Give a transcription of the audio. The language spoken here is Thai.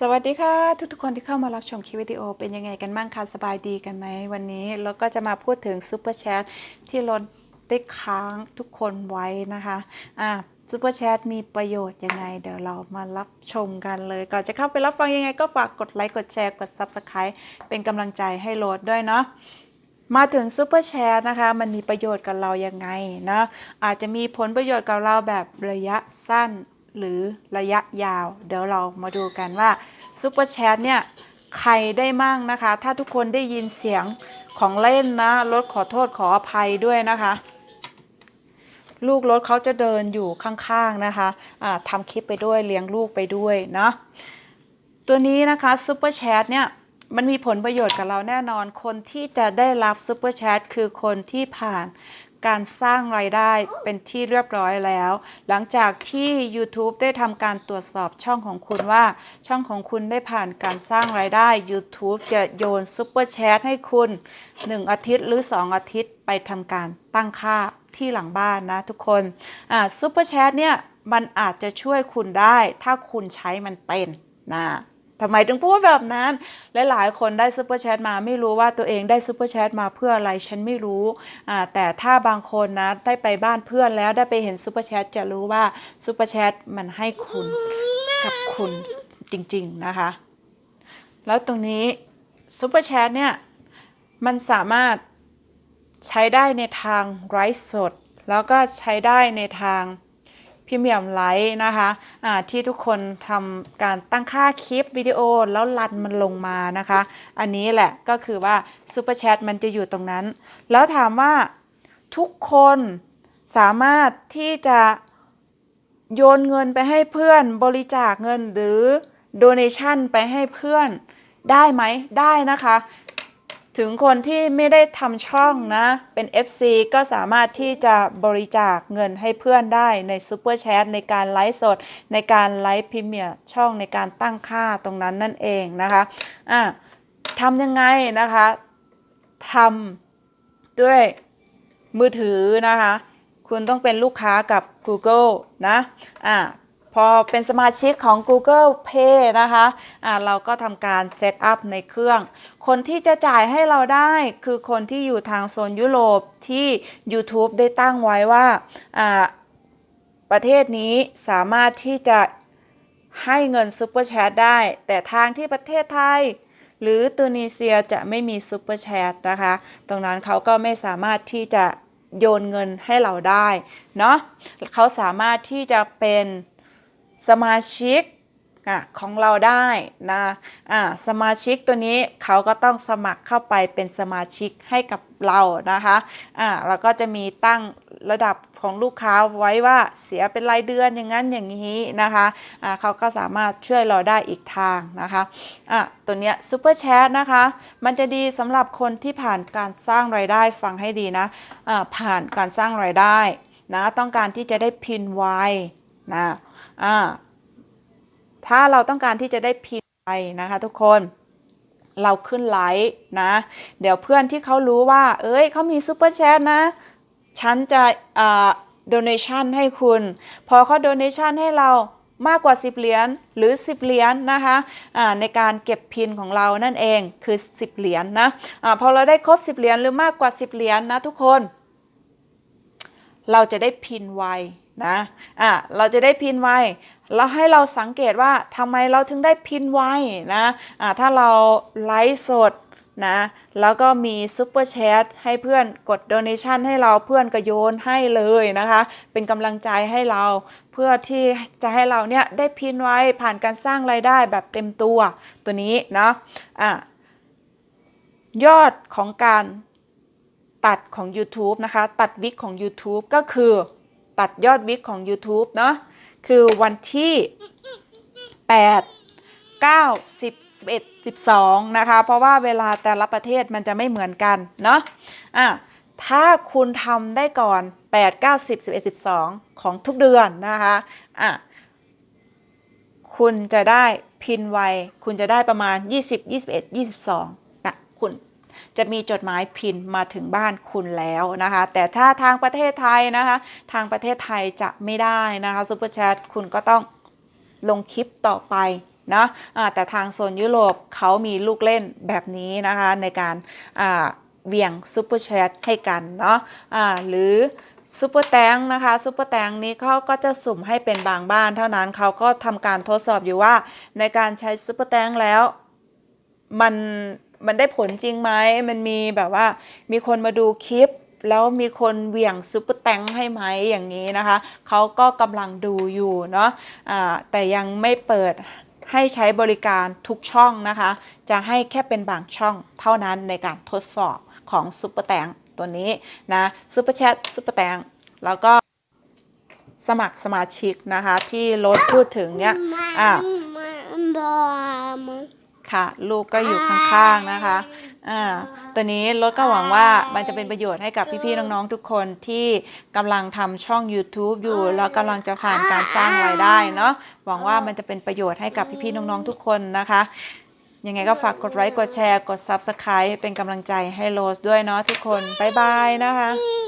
สวัสดีค่ะ ทุกๆคนที่เข้ามารับชมคลิปวิดีโอเป็นยังไงกันบ้างคะสบายดีกันไหมวันนี้แล้วก็จะมาพูดถึงซูเปอร์แชทที่ลดได้ค้างทุกคนไว้นะคะอ่าซูเปอร์แชทมีประโยชน์ยังไง เดี๋ยวเรามารับชมกันเลย ก่อนจะเข้าไปรับฟังยังไง ก็ฝากกดไลค์กดแชร์กด Subscribe เป็นกำลังใจให้โหลดด้วยเนาะมาถึงซูเปอร์แชร์นะคะ มันมีประโยชน์กับเรายังไงนะอาจจะมีผลประโยชน์กับเราแบบระยะสั้น หรือระยะยาว เดี๋ยวเรามาดูกันว่าซูเปอร์แชทเนี่ยใครได้มั่งนะคะ ถ้าทุกคนได้ยินเสียงของเล่นนะรถขอโทษขออภัยด้วยนะคะ ลูกรถเขาจะเดินอยู่ข้างๆนะคะะทำคลิปไปด้วยเลี้ยงลูกไปด้วยเนาะตัวนี้นะคะซูเปอร์แชทเนี่ยมันมีผลประโยชน์กับเราแน่นอนคนที่จะได้รับซูเปอร์แชทคือคนที่ผ่าน การสร้างรายได้เป็นที่เรียบร้อยแล้ว หลังจากที่ YouTube ได้ทำการตรวจสอบช่องของคุณว่า ช่องของคุณได้ผ่านการสร้างรายได้ YouTube จะโยนซูเปอร์แชทให้คุณ 1 อาทิตย์หรือ 2 อาทิตย์ไปทำการตั้งค่าที่หลังบ้านนะทุกคนอ่าซูเปอร์แชทเนี่ยมันอาจจะช่วยคุณได้ถ้าคุณใช้มันเป็นนะ ทำไมถึงพูดแบบนั้นและหลายคนได้ซูเปอร์แชทมาไม่รู้ว่าตัวเองได้ซูเปอร์แชทมาเพื่ออะไรฉันไม่รู้แต่ถ้าบางคนนะได้ไปบ้านเพื่อนแล้วได้ไปเห็นซูเปอร์แชทจะรู้ว่าซูเปอร์แชทมันให้คุณกับคุณจริง ๆ นะคะ แล้วตรงนี้ซูเปอร์แชทเนี่ย มันสามารถใช้ได้ในทางไร้สด แล้วก็ใช้ได้ในทาง พรีเมียมไลท์นะคะะที่ทุกคนทำการตั้งค่าคลิปวิดีโอแล้วรันมันลงมานะคะ อันนี้แหละก็คือว่าซูเปอร์แชทมันจะอยู่ตรงนั้น แล้วถามว่าทุกคนสามารถที่จะโยนเงินไปให้เพื่อนบริจาคเงินหรือ donation ไปให้เพื่อนได้ไหมได้นะคะ ถึงคนที่ไม่ได้ทำช่องนะ เป็น FC ก็สามารถที่จะบริจาคเงินให้เพื่อนได้ในซูเปอร์แชทในการไลฟ์สด ในการไลฟ์พรีเมียร์ช่องในการตั้งค่าตรงนั้นนั่นเองนะคะอะทำยังไงนะคะทำด้วยมือถือนะคะ คุณต้องเป็นลูกค้ากับ Google นะอะ พอเป็นสมาชิกของ Google Pay นะคะอ่าเราก็ทำการเซตอัพในเครื่อง คนที่จะจ่ายให้เราได้คือคนที่อยู่ทางโซนยุโรปที่ YouTube ได้ตั้งไว้ว่าอ่าประเทศนี้สามารถที่จะให้เงินซูเปอร์แชทได้ แต่ทางที่ประเทศไทย หรือตูนิเซียจะไม่มีซูเปอร์แชทนะคะ ตรงนั้นเขาก็ไม่สามารถที่จะโยนเงินให้เราได้เนาะเขาสามารถที่จะเป็น สมาชิกอของเราได้นะอ่าสมาชิกตัวนี้เขาก็ต้องสมัครเข้าไปเป็นสมาชิกให้กับเรานะคะอ่าแล้วก็จะมีตั้งระดับของลูกค้าไว้ว่าเสียเป็นรายเดือนอย่างนั้นอย่างนี้นะคะอ่าเขาก็สามารถช่วยเราได้อีกทางนะคะะตัวเนี้ยซูเปอร์แชทนะคะ มันจะดีสำหรับคนที่ผ่านการสร้างรายได้ฟังให้ดีนะอ่าผ่านการสร้างรายได้นะต้องการที่จะได้พินไวนะ อ่าถ้าเราต้องการที่จะได้พินไปนะคะทุกคนเราขึ้นไลค์นะ เดี๋ยวเพื่อนที่เขารู้ว่า เอ้ยเขามีซูเปอร์แชทนะ ฉันจะอ่า donation ให้คุณ พอเขา donation ให้เรามากกว่า 10 เหรียญหรือ 10 เหรียญนะคะะในการเก็บพินของเรานั่นเองคือ 10 เหรียญนะอะพอเราได้ครบ 10 เหรียญหรือมากกว่า 10 เหรียญนะทุกคน เราจะได้พินไว นะอะเราจะได้พินไวแล้วให้เราสังเกตว่าทำไมเราถึงได้พินไวนะอะถ้าเราไลฟ์สดนะแล้วก็มีซุปเปอร์แชทให้เพื่อนกด donation ให้เราเพื่อนก็โยนให้เลยนะคะ เป็นกำลังใจให้เราเพื่อที่จะให้เราเนี่ยได้พินไว้ผ่านการสร้างรายได้แบบเต็มตัวตัวนี้เนาะอะยอดของการตัดของ YouTube นะคะ ตัดวิกของ YouTube ก็คือ ตัดยอดวิกของ YouTube เนาะคือวันที่ 8 9 10 11 12 นะคะ เพราะว่าเวลาแต่ละประเทศมันจะไม่เหมือนกัน เนาะอะถ้าคุณทำได้ก่อน 8 9 10 11 12 ของทุกเดือนนะคะอะคุณจะได้พินไว คุณจะได้ประมาณ 20 21 22นะคุณ จะมีจดหมายพินมาถึงบ้านคุณแล้วนะคะ แต่ถ้าทางประเทศไทยนะคะ ทางประเทศไทยจะไม่ได้นะคะซูเปอร์แชทคุณก็ต้องลงคลิปต่อไปเนาะแต่ทางโซนยุโรปเขามีลูกเล่นแบบนี้นะคะในการเวี่ยงซูเปอร์แชทให้กันเนาะอ่าหรือซูเปอร์แตงนะคะซูเปอร์แตงนี้เขาก็จะสุ่มให้เป็นบางบ้านเท่านั้นเขาก็ทำการทดสอบอยู่ว่าในการใช้ซูเปอร์แตงแล้วมัน มันได้ผลจริงไหมมันมีแบบว่ามีคนมาดูคลิป แล้วมีคนเหวี่ยงซุปเปอร์แตงให้ไหมอย่างนี้นะคะเขาก็กำลังดูอยู่เนาะะแต่ยังไม่เปิดให้ใช้บริการทุกช่องนะคะ จะให้แค่เป็นบางช่องเท่านั้นในการทดสอบของซุปเปอร์แตงตัวนี้นะซุปเปอร์แชทซุปเปอร์แตงแล้วก็สมัครสมาชิกนะคะ ที่รถพูดถึงเนี่ยอะบอม ค่ะ ลูกก็อยู่ข้างๆนะคะอ่าตัวนี้รถก็หวังว่ามันจะเป็นประโยชน์ให้กับพี่ๆน้องๆทุกคนที่กำลังทำช่อง YouTube อยู่ แล้วกำลังจะผ่านการสร้างรายได้เนาะหวังว่ามันจะเป็นประโยชน์ให้กับพี่ๆน้องๆทุกคนนะคะยังไงก็ฝากกดไลค์กดแชร์กด Subscribe เป็นกำลังใจให้โรสด้วยเนาะทุกคน บ๊ายบายนะคะ Mm.